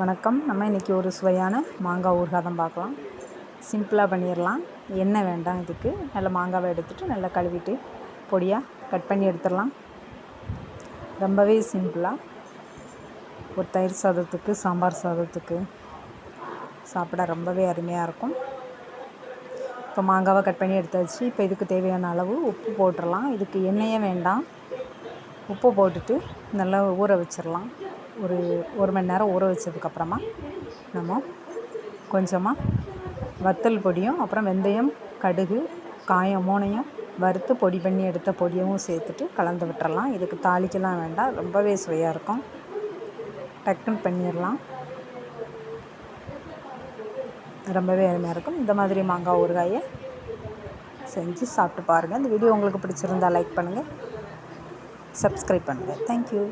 வணக்கம். நம்ம இன்றைக்கி ஒரு சுவையான மாங்காய் ஊறுகாய் தான் பார்க்கலாம். சிம்பிளாக பண்ணிடலாம் எண்ணெய் வேண்டாம் இதுக்கு. நல்ல மாங்காவை எடுத்துகிட்டு நல்லா கழுவிட்டு பொடியாக கட் பண்ணி எடுத்துடலாம் ரொம்பவே சிம்பிளாக ஒரு தயிர் சாதத்துக்கு சாம்பார் சாதத்துக்கு சாப்பிட ரொம்பவே அருமையாக இருக்கும். இப்போ மாங்காவை கட் பண்ணி எடுத்தாச்சு. இப்போ இதுக்கு தேவையான அளவு உப்பு போட்டுடலாம் இதுக்கு எண்ணெயே வேண்டாம். உப்பு போட்டுட்டு நல்லா ஊற வச்சிடலாம் ஒரு ஒரு மணி நேரம் ஊற வச்சதுக்கப்புறமா நம்ம கொஞ்சமாக வத்தல் பொடியும் அப்புறம் வெந்தயம் கடுகு காயம் மூணையும் வறுத்து பொடி பண்ணி எடுத்த பொடியவும் சேர்த்துட்டு கலந்து விட்டுறலாம். இதுக்கு தாளிக்கலாம் வேண்டாம். ரொம்பவே சுவையாக இருக்கும். டக்குன்னு பண்ணிடலாம் ரொம்பவே அருமையாக இருக்கும். இந்த மாதிரி மாங்காய் ஊறுகாயை செஞ்சு சாப்பிட்டு பாருங்கள் இந்த வீடியோ உங்களுக்கு பிடிச்சிருந்தா லைக் பண்ணுங்கள் சப்ஸ்கிரைப் பண்ணுங்கள் தேங்க்யூ